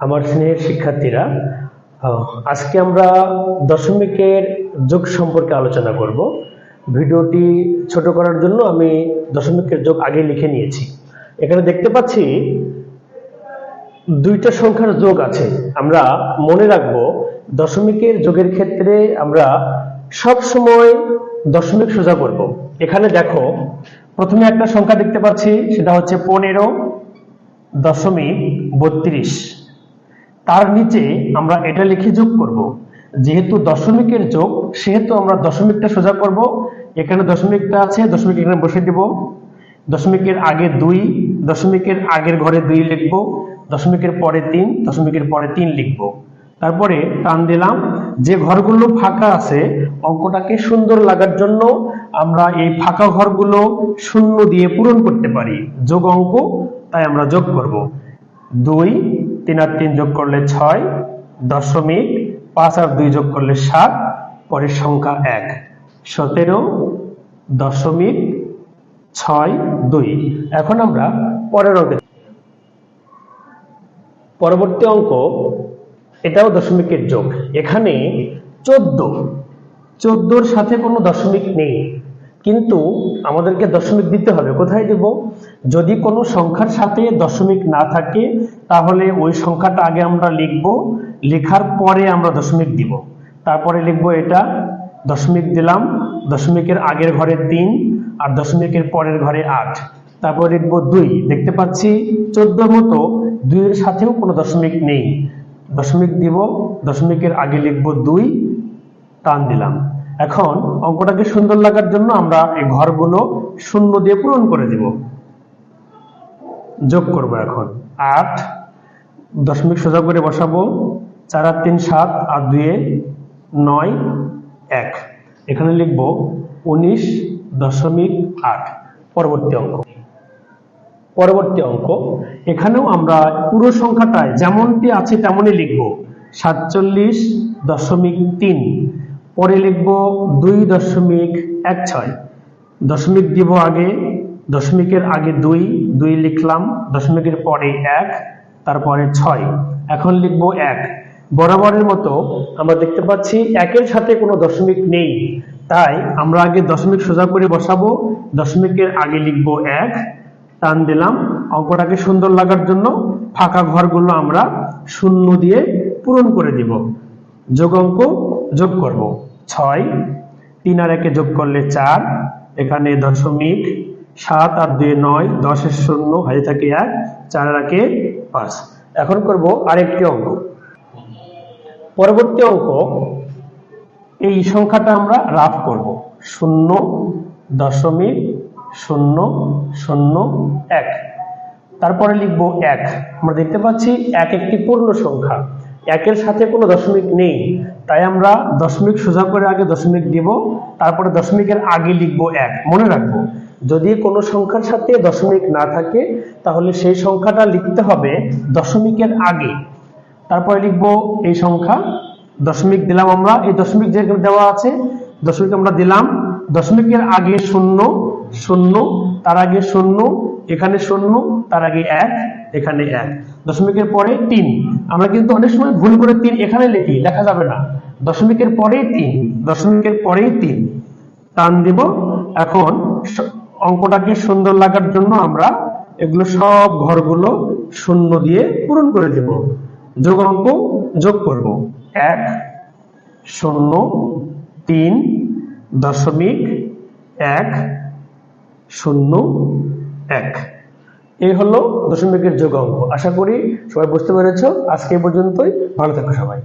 আমার স্নেহের শিক্ষার্থীরা আজকে আমরা দশমিকের যোগ সম্পর্কে আলোচনা করব। ভিডিওটি ছোট করার জন্য আমি দশমিকের যোগ আগে লিখে নিয়েছি। এখানে দেখতে পাচ্ছি দুইটা সংখ্যার যোগ আছে। আমরা মনে রাখব, দশমিকের যোগের ক্ষেত্রে আমরা সব সময় দশমিক সোজা করব। এখানে দেখো, প্রথমে একটা সংখ্যা দেখতে পাচ্ছি, সেটা হচ্ছে পনেরো দশমিক বত্রিশ। তার নিচে আমরা এটা লিখে যোগ করব। যেহেতু দশমিকের যোগ, সেহেতু আমরা দশমিকটা সোজা করব। এখানে দশমিকটা আছে, দশমিক এখানে বসে দিব। দশমিকের আগে দুই, দশমিকের আগের ঘরে দুই লিখব। দশমিকের পরে তিন, দশমিকের পরে তিন লিখব। তারপরে টান দিলাম, যে ঘরগুলো ফাঁকা আছে, অঙ্কটাকে সুন্দর লাগার জন্য আমরা এই ফাঁকা ঘরগুলো শূন্য দিয়ে পূরণ করতে পারি। যোগ অঙ্ক, তাই আমরা যোগ করব। দুই তিন আর তিন যোগ করলে ছয় দশমিক পাঁচ আর দুই যোগ করলে সাত, পরের সংখ্যা এক। সতেরো দশমিক ছয় দুই। এখন আমরা পরের অঙ্কে পরবর্তী অঙ্ক, এটাও দশমিকের যোগ। এখানে চোদ্দ। চোদ্দোর সাথে কোনো দশমিক নেই। কিন্তু আমাদেরকে দশমিক দিতে হবে। কোথায় দেব? যদি কোনো সংখ্যার সাথে দশমিক না থাকে, তাহলে ওই সংখ্যাটা আগে আমরা লিখব। লেখার পরে আমরা দশমিক দিব। তারপরে লিখব এটা, দশমিক দিলাম, দশমিকের আগের ঘরে তিন আর দশমিকের পরের ঘরে আট। তারপর লিখব দুই। দেখতে পাচ্ছি চোদ্দোর মতো দুইয়ের সাথেও কোনো দশমিক নেই। দশমিক দিব, দশমিকের আগে লিখব দুই, টান দিলাম। এখন অঙ্কটাকে সুন্দর লাগার জন্য আমরা এই ঘরগুলো শূন্য দিয়ে পূরণ করে দিব। যোগ করব এখন। আট, দশমিক সোজা করে বসাবো। চার আট তিন সাত আর দুয়ে নয়, এক। এখানে লিখব উনিশ দশমিক আট। পরবর্তী অঙ্ক। পরবর্তী অঙ্ক। এখানেও আমরা পুরো সংখ্যাটায় যেমনটি আছে তেমনই লিখব। সাতচল্লিশ দশমিক তিন। পরে লিখব দুই দশমিক এক ছয়। দশমিক দিব আগে দশমিকের আগে দুই দুই লিখলাম, দশমিকের পরে এক, তারপরে ছয়। এখন লিখব এক। বরাবরের মতো আমরা দেখতে পাচ্ছি একের সাথে কোনো দশমিক নেই। তাই আমরা আগে দশমিক সোজা করে বসাবো, দশমিকের আগে লিখব এক, টান দিলাম, অঙ্কটাকে সুন্দর লাগার জন্য ফাঁকা ঘরগুলো আমরা শূন্য দিয়ে পূরণ করে দিব। যোগ অঙ্ক যোগ করব। ছয়, তিন আর একে যোগ করলে চার, এখানে দশমিক সাত আর দুই নয়, দশের শূন্য, হাতে থাকে এক, চার একে পাঁচ। এখন করব আরেকটি অঙ্ক। পরবর্তী অঙ্ক, এই সংখ্যাটা আমরা রাফ করব। শূন্য, দশমিক, শূন্য শূন্য, এক। তারপরে লিখব এক। আমরা দেখতে পাচ্ছি এক একটি পূর্ণ সংখ্যা। একের সাথে কোনো দশমিক নেই। তাই আমরা দশমিক সোজা করে আগে দশমিক দিব, তারপরে দশমিকের আগে লিখব এক। মনে রাখব যদি কোনো সংখ্যার সাথে দশমিক না থাকে, তাহলে সেই সংখ্যাটা লিখতে হবে দশমিকের আগে। তারপরে লিখব এই সংখ্যা, দশমিক দিলাম আমরা, এই দশমিক যে দেওয়া আছে, দশমিক আমরা দিলাম, দশমিকের আগে শূন্য শূন্য, তার আগে শূন্য, এখানে শূন্য, তার আগে এক, এখানে এক। দশমিকের পরে তিন। আমরা কিন্তু অনেক সময় ভুল করে তিন এখানে লিখি লেখা যাবে না। দশমিকের পরেই তিন, দশমিকের পরেই তিন। টান দিব, এখন অঙ্কটাকে সুন্দর লাগার জন্য আমরা এগুলো সব ঘরগুলো শূন্য দিয়ে পূরণ করে দেব। যোগ অঙ্ক যোগ করব। এক, শূন্য, তিন, দশমিক, এক, শূন্য, এক। এই হলো দশমিকের যোগ অঙ্ক। আশা করি সবাই বুঝতে পেরেছ। আজকে পর্যন্তই। ভালো থাকো সবাই।